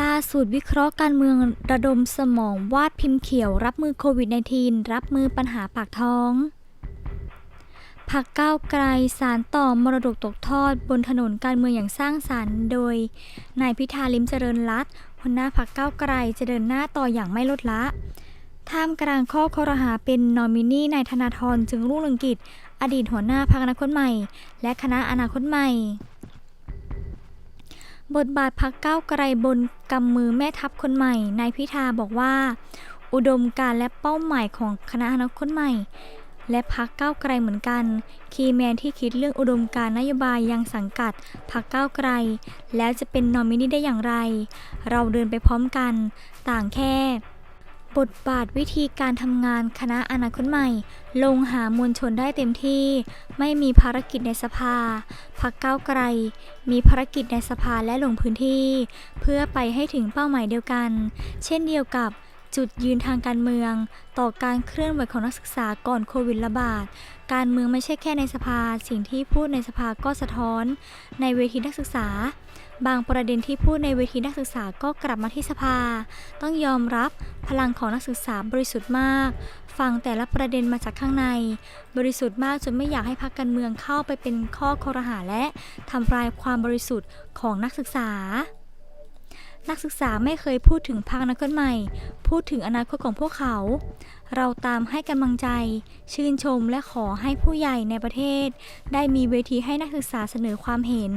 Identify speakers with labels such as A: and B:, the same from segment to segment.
A: ล่าสุดวิเคราะห์การเมืองระดมสมองวาดพิมพ์เขียวรับมือโควิด -19 รับมือปัญหาปากท้องพักก้าวไกลสารต่อมรดกตกทอด บนถนนการเมืองอย่างสร้างสรรค์ โดยนายพิธาลิมเจริญรัตน์หัวหน้าพักก้าวไกลจะเดินหน้าต่ออย่างไม่ลดละท่ามกลางข้อคอรหาเป็นนอมินีนายธนาธรจึงรุ่งเรืองกิจ อดีตหัวหน้าพักอนาคตใหม่ และคณะอนาคตใหม่ บทบาทพักก้าวไกลบนกำมือแม่ทัพคนใหม่ นายพิธาบอกว่า อุดมการและเป้าหมายของคณะอนาคตใหม่ และพักก้าวไกลเหมือนกัน คีแมนที่คิดเรื่องอุดมการนโยบายยังสังกัดพักก้าวไกล แล้วจะเป็นนอมินีได้อย่างไร เราเดินไปพร้อมกัน ต่างแค่ บทบาทวิธีการทำงานคณะอนาคตใหม่ ลงหามวลชนได้เต็มที่ ไม่มีภารกิจในสภาพักก้าวไกล มีภารกิจในสภาและลงพื้นที่ เพื่อไปให้ถึงเป้าหมายเดียวกัน เช่นเดียวกับจุดยืนทางการเมือง ต่อการเคลื่อนไหวของนักศึกษาก่อนโควิดระบาด การเมืองไม่ใช่แค่ในสภา สิ่งที่พูดในสภาก็สะท้อน ในเวทีนักศึกษา บางประเด็นที่พูดในเวทีนักศึกษาก็กลับมาที่สภา ต้องยอมรับพลังของนักศึกษาบริสุทธิ์มาก ฟังแต่ละประเด็นมาจากข้างใน บริสุทธิ์มากจนไม่อยากให้พรรคการเมืองเข้าไปเป็นข้อคอรหาและทำลายความบริสุทธิ์ของนักศึกษานักศึกษาไม่เคยพูดถึงพรรคอนาคตใหม่ พูดถึงอนาคตของพวกเขา เราตามให้กำลังใจ ชื่นชมและขอให้ผู้ใหญ่ในประเทศ ได้มีเวทีให้นักศึกษาเสนอความเห็น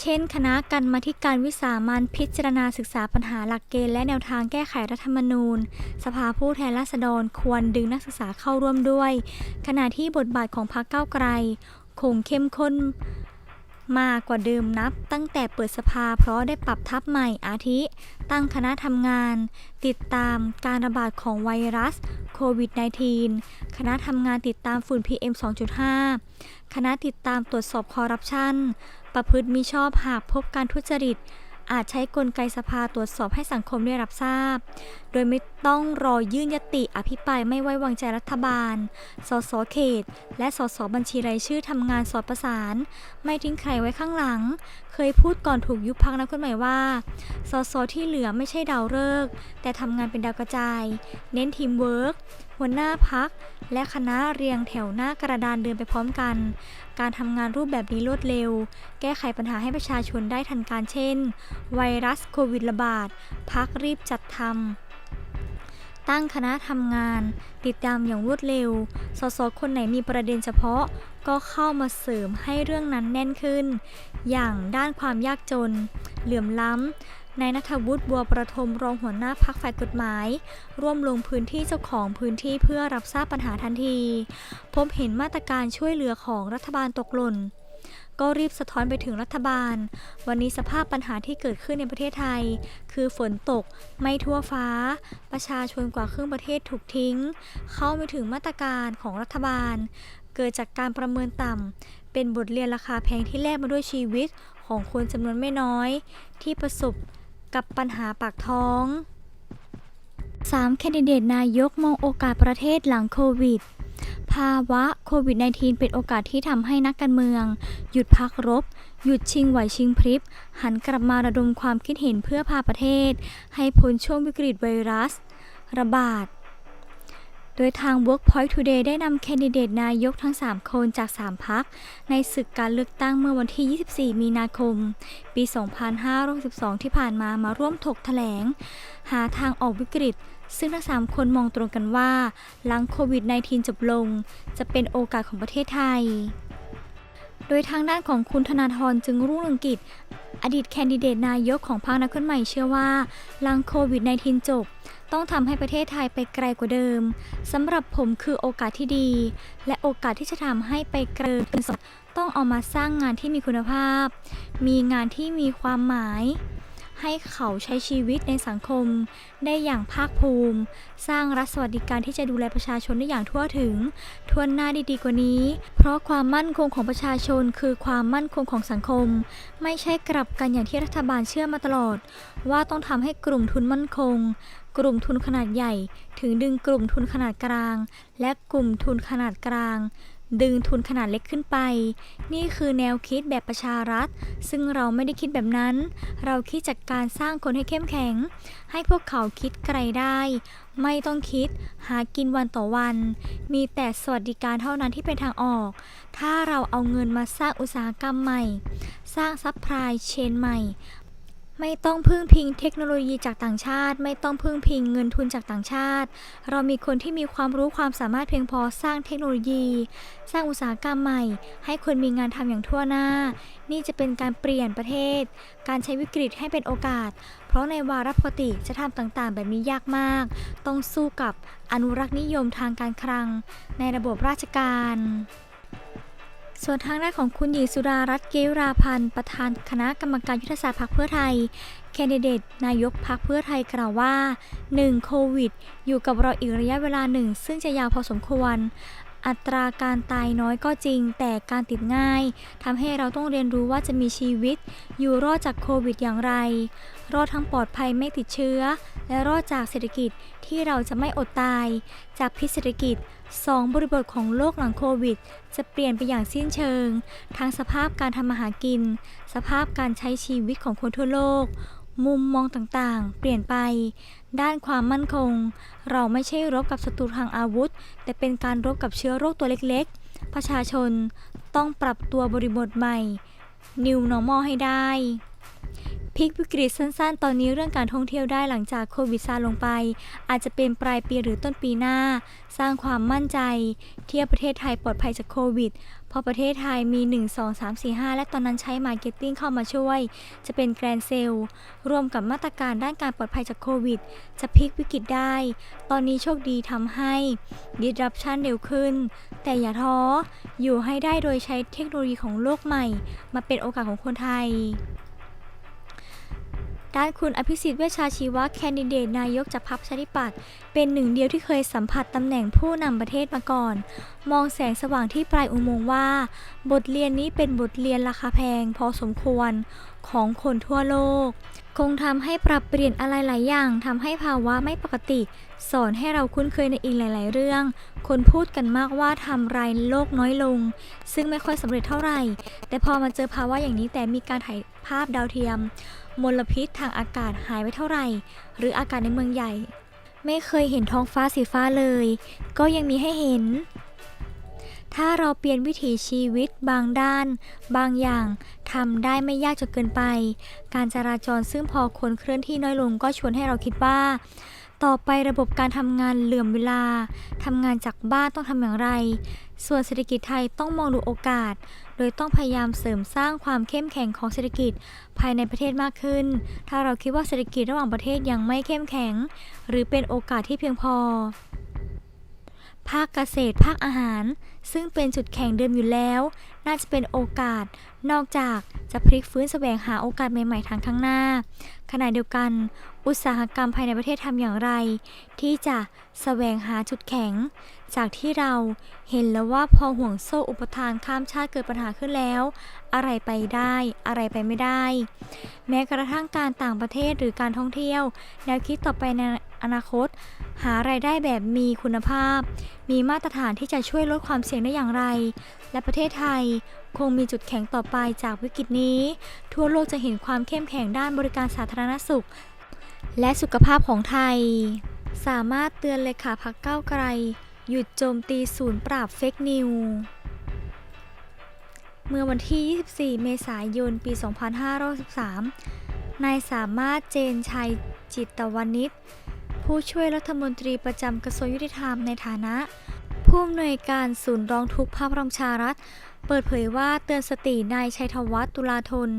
A: เช่น คณะกรรมาธิการวิสามันพิจารณาศึกษาปัญหาหลักเกณฑ์และแนวทางแก้ไขรัฐธรรมนูญ สภาผู้แทนราษฎรควรดึงนักศึกษาเข้าร่วมด้วย ขณะที่บทบาทของพรรคเก้าไกล คงเข้มข้น มากกว่าเดิมนับ ตั้งแต่เปิดสภาเพราะได้ปรับทัพใหม่อาทิ ตั้งคณะทำงาน ติดตามการระบาดของไวรัสโควิด -19 คณะทำงานติดตามฝุ่น PM 2.5 คณะติดตามตรวจสอบคอร์รัปชันประพฤติมิชอบหากพบการทุจริต อาจใช้กลไกสภาตรวจสอบให้สังคมได้รับทราบ โดยไม่ต้องรอยื่นยติอภิปรายไม่ไว้วางใจรัฐบาล สสเขต และสสบัญชีรายชื่อทำงานสอดประสาน ไม่ทิ้งใครไว้ข้างหลัง เคยพูดก่อนถูกยุบพักนะคนใหม่ว่า สสที่เหลือไม่ใช่ดาวฤกษ์แต่ทำงานเป็นดาวกระจาย เน้นทีมเวิร์กหัวหน้าพักและคณะเรียงแถวหน้ากระดานเดินไปพร้อมกัน การทำงานรูปแบบนี้รวดเร็ว แก้ไขปัญหาให้ประชาชนได้ทันการเช่น ไวรัสโควิดระบาด พักรีบจัดทำตั้งคณะทำงาน ติดตามอย่างรวดเร็ว สสคนไหนมีประเด็นเฉพาะ ก็เข้ามาเสริมให้เรื่องนั้นแน่นขึ้น อย่างด้านความยากจน เหลื่อมล้ำ นายนัทวุฒิบัวประทมรองหัวหน้าพักฝ่ายกฎหมาย ร่วมลงพื้นที่เจ้าของพื้นที่เพื่อรับทราบปัญหาทันที พบเห็นมาตรการช่วยเหลือของรัฐบาลตกหล่น ก็รีบสะท้อนไปถึงรัฐบาล วันนี้สภาพปัญหาที่เกิดขึ้นในประเทศไทย คือฝนตกไม่ทั่วฟ้า ประชาชนกว่าครึ่งประเทศถูกทิ้ง เข้าไม่ถึงมาตรการของรัฐบาล เกิดจากการประเมินต่ำเป็นบทเรียนราคาแพงที่แลกมาด้วยชีวิตของคนจำนวนไม่น้อย ที่ประสบ กับปัญหาปากท้อง 3. แคนดิเดตนายกมองโอกาสประเทศหลังโควิด ภาวะโควิด -19 เป็นโอกาสที่ทำให้นักการเมือง หยุดพักรบ หยุดชิงไหวชิงพริบ หันกลับมาระดมความคิดเห็นเพื่อพาประเทศ ให้พ้นช่วงวิกฤตไวรัส ระบาด โดยทาง Workpoint Today ได้นำแคนดิเดตนายกทั้ง 3 คนจาก 3พัก ในศึกการเลือกตั้งเมื่อวันที่ 24 มีนาคม ปี 2562 ที่ผ่านมามาร่วมถกแถลง หาทางออกวิกฤต ซึ่งทั้ง 3 คนมองตรงกันว่า หลังโควิด -19 จบลง จะเป็นโอกาสของประเทศไทย โดยทางด้านของคุณธนาธรจึงรุ่งเรืองกิจ อดีตแคนดิเดตนายกของพรรคนักคนใหม่เชื่อว่า หลังโควิด -19 จบ ต้องทำให้ประเทศไทยไปไกลกว่าเดิมสำหรับผมคือโอกาสที่ดี และโอกาสที่จะทำให้ไปไกลเป็นสดต้องเอามาสร้างงานที่มีคุณภาพ มีงานที่มีความหมาย ให้เขาใช้ชีวิตในสังคม ได้อย่างภาคภูมิ สร้างรัฐสวัสดิการที่จะดูแลประชาชนได้อย่างทั่วถึง ทวนหน้าด้ดีกว่านี้ เพราะความมั่นคงของประชาชนคือความมั่นคงของสังคม ไม่ใช่กลับกันอย่างที่รัฐบาลเชื่อมาตลอด ว่าต้องทำให้กลุ่มทุนมั่นคง กลุ่มทุนขนาดใหญ่ ถึงดึงกลุ่มทุนขนาดกลาง และกลุ่มทุนขนาดกลาง ดึงทุนขนาดเล็กขึ้นไป นี่คือแนวคิดแบบประชารัฐ ซึ่งเราไม่ได้คิดแบบนั้น เราคิดจากการสร้างคนให้เข้มแข็ง ให้พวกเขาคิดไกลได้ ไม่ต้องคิด หากินวันต่อวัน มีแต่สวัสดิการเท่านั้นที่เป็นทางออก ถ้าเราเอาเงินมาสร้างอุตสาหกรรมใหม่ สร้างซัพพลายเชนใหม่ ไม่ต้องพึ่งพิงเทคโนโลยีจากต่างชาติ ไม่ต้องพึ่งพิงเงินทุนจากต่างชาติ เรามีคนที่มีความรู้ความสามารถเพียงพอสร้างเทคโนโลยี สร้างอุตสาหกรรมใหม่ ให้คนมีงานทำอย่างทั่วหน้า นี่จะเป็นการเปลี่ยนประเทศ การใช้วิกฤตให้เป็นโอกาส เพราะในวาระปกติจะทำต่างๆ แบบนี้ยากมาก ต้องสู้กับอนุรักษ์นิยมทางการคลัง ในระบบราชการ ส่วนทางด้านของคุณหญิงสุดารัตน์เกวราพันธ์ ประธานคณะกรรมการยุทธศาสตร์พรรคเพื่อไทย แคนดิเดตนายกพรรคเพื่อไทยกล่าวว่า 1. โควิด อยู่กับเราอีกระยะเวลาหนึ่ง ซึ่งจะยาวพอสมควร อัตราการตายน้อยก็จริง แต่การติดง่ายทำให้เราต้องเรียนรู้ว่าจะมีชีวิต อยู่รอดจากโควิดอย่างไร รอดทั้งปลอดภัยไม่ติดเชื้อ และรอดจากเศรษฐกิจที่เราจะไม่อดตาย จากพิษเศรษฐกิจ 2. บริบทของโลกหลังโควิด จะเปลี่ยนไปอย่างสิ้นเชิง ทั้งสภาพการทำมาหากิน สภาพการใช้ชีวิตของคนทั่วโลก มุมมองต่างๆ เปลี่ยนไป ด้านความมั่นคง เราไม่ใช่รบกับศัตรูทางอาวุธ แต่เป็นการรบกับเชื้อโรคตัวเล็กๆ ประชาชนต้องปรับตัวบริบทใหม่ New Normal ให้ได้ พลิกวิกฤตสั้นๆ ตอนนี้เรื่องการท่องเที่ยวได้หลังจากโควิดซาลงไป อาจจะเป็นปลายปีหรือต้นปีหน้า สร้างความมั่นใจ เที่ยวประเทศไทยปลอดภัยจากโควิด เพราะประเทศไทยมี 1 2 3 4 5 และตอนนั้นใช้มาร์เก็ตติ้งเข้ามาช่วย จะเป็นแกรนเซลรวมกับมาตรการด้านการปลอดภัยจากโควิด จะพลิกวิกฤตได้ ตอนนี้โชคดีทำให้ disruption เร็วขึ้น แต่อย่าท้ออยู่ให้ได้โดยใช้เทคโนโลยีของโลกใหม่ มาเป็นโอกาสของคนไทย ด้านคุณอภิสิทธิ์เวชชาชีวะแคนดิเดตนายกจากพรรคประชาธิปัตย์เป็นหนึ่งเดียวที่เคยสัมผัสตำแหน่งผู้นำประเทศมาก่อน มองแสงสว่างที่ปลายอุโมงค์ว่า บทเรียนนี้เป็นบทเรียนราคาแพงพอสมควรของคนทั่วโลก คงทำให้ปรับเปลี่ยนอะไรหลายอย่างทำให้ภาวะไม่ปกติ สอนให้เราคุ้นเคยในอีกหลาย ๆ เรื่อง คนพูดกันมากว่าทำรายโลกน้อยลง ซึ่งไม่ค่อยสำเร็จเท่าไหร่ แต่พอมาเจอภาวะอย่างนี้แต่มีการถ่ายภาพดาวเทียม มลพิษทางอากาศหายไปเท่าไหร่ หรืออากาศในเมืองใหญ่ ไม่เคยเห็นท้องฟ้าสีฟ้าเลย ก็ยังมีให้เห็น ถ้าเราเปลี่ยนวิถีชีวิตบางด้าน บางอย่างทำได้ไม่ยากจนเกินไป การจราจรซึ่งพอคนเคลื่อนที่น้อยลงก็ชวนให้เราคิดว่า ต่อไประบบการทำงานเหลื่อมเวลาทำงานจากบ้านต้องทำอย่างไร ส่วนเศรษฐกิจไทยต้องมองดูโอกาส โดยต้องพยายามเสริมสร้างความเข้มแข็งของเศรษฐกิจภายในประเทศมากขึ้น ถ้าเราคิดว่าเศรษฐกิจระหว่างประเทศยังไม่เข้มแข็ง หรือเป็นโอกาสที่เพียงพอ ภาคเกษตรภาคอาหาร ซึ่งเป็นจุดแข็งเดิมอยู่แล้ว น่าจะเป็นโอกาส นอกจากจะพลิกฟื้นแสวงหาโอกาสใหม่ๆทางข้างหน้า ขณะเดียวกัน อุตสาหกรรมภายในประเทศทำอย่างไร ที่จะแสวงหาจุดแข็ง จากที่เราเห็นแล้วว่าพอห่วงโซ่อุปทานข้ามชาติเกิดปัญหาขึ้นแล้ว อะไรไปได้อะไรไปไม่ได้ แม้กระทั่งการต่างประเทศหรือการท่องเที่ยว แนวคิดต่อไปใน อนาคต หารายได้แบบมีคุณภาพ มีมาตรฐานที่จะช่วยลดความเสี่ยงได้อย่างไร และประเทศไทยคงมีจุดแข็งต่อไปจากวิกฤตนี้ ทั่วโลกจะเห็นความเข้มแข็งด้านบริการสาธารณสุข และสุขภาพของไทย สามารถเตือนเลขาพักเก้าไกล หยุดโจมตีศูนย์ปราบเฟกนิวเมื่อวันที่ 24 เมษายน ปี 2513นายสามารถเจนชัยจิตตวนิช ผู้ช่วยรัฐมนตรีประจำกระทรวงยุติธรรมในฐานะ ผู้อำนวยการศูนย์ร้องทุกข์พระบรมชารัฐ เปิดเผยว่าเตือนสตินายชัยธวัฒน์ตุลาธน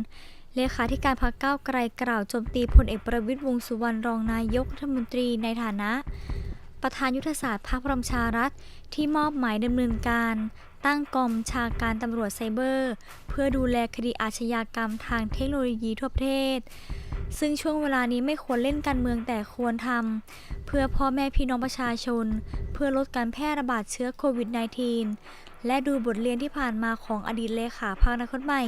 A: เลขาธิการพรรคก้าวไกลกล่าวโจมตีพลเอกประวิตรวงสุวรรณรองนายกรัฐมนตรีในฐานะ ประธานยุทธศาสตร์พรรคพลังชารัฐที่มอบหมายดำเนินการ ตั้งกองชาการตำรวจไซเบอร์ เพื่อดูแลคดีอาชญากรรมทางเทคโนโลยีทั่วประเทศ ซึ่งช่วงเวลานี้ไม่ควรเล่นการเมืองแต่ควรทำเพื่อพ่อแม่พี่น้องประชาชน เพื่อลดการแพร่ระบาดเชื้อโควิด -19 และดูบทเรียนที่ผ่านมาของอดีตเลขาพรรคอนาคตใหม่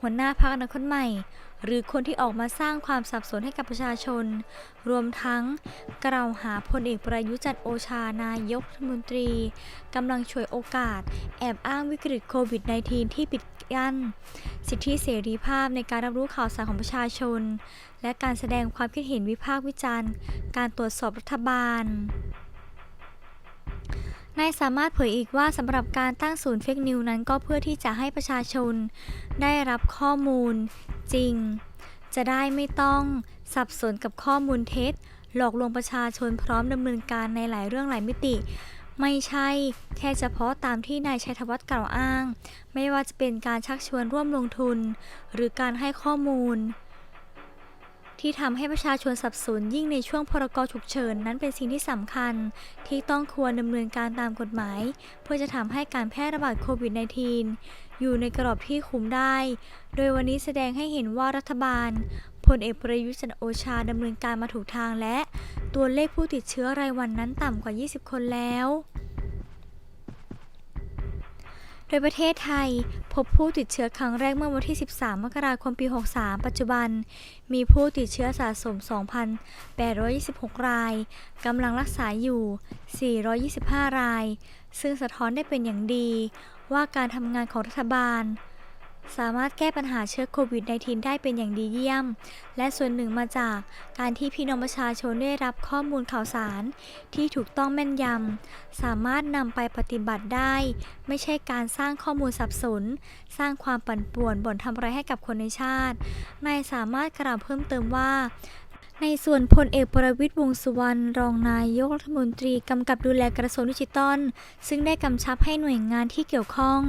A: หัวหน้าพรรคอนาคตใหม่ หรือคนที่ออกมาสร้างความสับสนให้กับประชาชน รวมทั้งกล่าวหาพลเอกประยุจันทร์โอชานายกรัฐมนตรีกำลังฉวยโอกาส แอบอ้างวิกฤตโควิด -19 ที่ปิด กั้น สิทธิเสรีภาพในการรับรู้ข่าวสารของประชาชน และการแสดงความคิดเห็นวิพากษ์วิจารณ์ การตรวจสอบรัฐบาลนายสามารถเผยอีกว่าสำหรับการตั้งศูนย์เฟกนิวนั้นก็เพื่อที่จะให้ประชาชน ได้รับข้อมูล จริง จะได้ไม่ต้อง สับสนกับข้อมูลเท็จ หลอกลวงประชาชนพร้อมดำเนินการในหลายเรื่องหลายมิติ ไม่ใช่แค่เฉพาะตามที่นายชัยธวัฒน์กล่าวอ้าง ไม่ว่าจะเป็นการชักชวนร่วมลงทุน หรือการให้ข้อมูล ที่ทำให้ประชาชนสับสนยิ่งในช่วงพรกฉุกเฉินนั้นเป็นสิ่งที่สำคัญ ที่ต้องควรดำเนินการตามกฎหมาย เพื่อจะทำให้การแพร่ระบาดโควิด -19 อยู่ในกรอบที่คุมได้ โดยวันนี้แสดงให้เห็นว่ารัฐบาล พลเอกประยุทธ์จันโอชาดำเนินการมาถูกทางและ ตัวเลขผู้ติดเชื้อรายวันนั้นต่ำกว่า 20 คนแล้วโดยประเทศไทย พบผู้ติดเชื้อครั้งแรกเมื่อวันที่ 13 มกราคม ปี 63 ปัจจุบัน มีผู้ติดเชื้อสะสม 2,826 ราย กำลังรักษาอยู่ 425 ราย ซึ่งสะท้อนได้เป็นอย่างดีว่าการทำงานของรัฐบาล สามารถแก้ปัญหาเชื้อโควิด -19 ได้เป็นอย่างดีเยี่ยม และส่วนหนึ่งมาจากการที่พี่น้องประชาชนได้รับข้อมูลข่าวสาร ที่ถูกต้องแม่นยำ สามารถนำไปปฏิบัติได้ ไม่ใช่การสร้างข้อมูลสับสน สร้างความปั่นป่วนบ่นทำร้ายให้กับคนในชาติ นายสามารถกล่าวเพิ่มเติมว่า ในส่วนพลเอกประวิตยวงสุวรรณรองนายกรัฐมนตรีกำกับดูแลกระทรวงดิจิทัล ซึ่งได้กำชับให้หน่วยงานที่เกี่ยวข้อง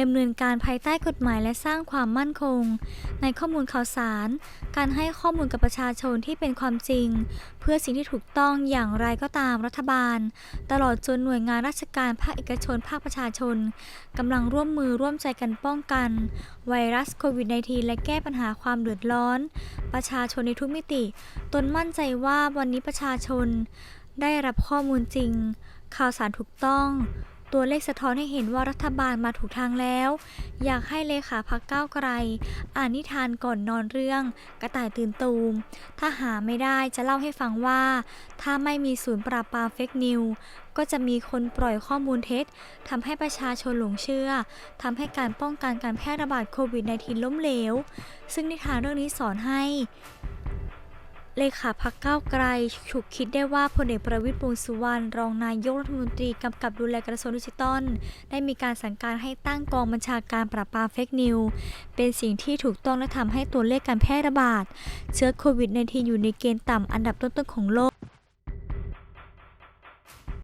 A: ดำเนินการภายใต้กฎหมายและสร้างความมั่นคง ในข้อมูลข่าวสาร การให้ข้อมูลกับประชาชนที่เป็นความจริง เพื่อสิ่งที่ถูกต้องอย่างไรก็ตามรัฐบาล ตลอดจนหน่วยงานราชการภาคเอกชนภาคประชาชนกำลังร่วมมือร่วมใจกันป้องกัน ไวรัสโควิด -19 และแก้ปัญหาความเดือดร้อน ประชาชนในทุกมิติตนมั่นใจว่าวันนี้ประชาชนได้รับข้อมูลจริง ข่าวสารถูกต้อง ตัวเลขสะท้อนให้เห็นว่ารัฐบาลมาถูกทางแล้ว อยากให้เลขาพักก้าวไกล อ่านนิทานก่อนนอนเรื่อง กระต่ายตื่นตูม ถ้าหาไม่ได้จะเล่าให้ฟังว่า ถ้าไม่มีศูนย์ปราบปรามเฟกนิว ก็จะมีคนปล่อยข้อมูลเท็จทำให้ประชาชนหลงเชื่อทำให้การป้องกันการแพร่ระบาดโควิด -19 ล้มเหลว ซึ่งนิทานเรื่องนี้สอนให้ เลขาพักเก้าไกลฉุกคิดได้ว่าพลเอกประวิตรวงสุวรรณรองนายกรัฐมนตรีกำกับดูแลกระทรวงดิจิทัล ได้มีการสั่งการให้ตั้งกองบัญชาการปราบปรามเฟกนิว เป็นสิ่งที่ถูกต้องและทำให้ตัวเลขการแพร่ระบาด เชื้อโควิด -19 อยู่ในเกณฑ์ต่ำอันดับต้นๆของโลก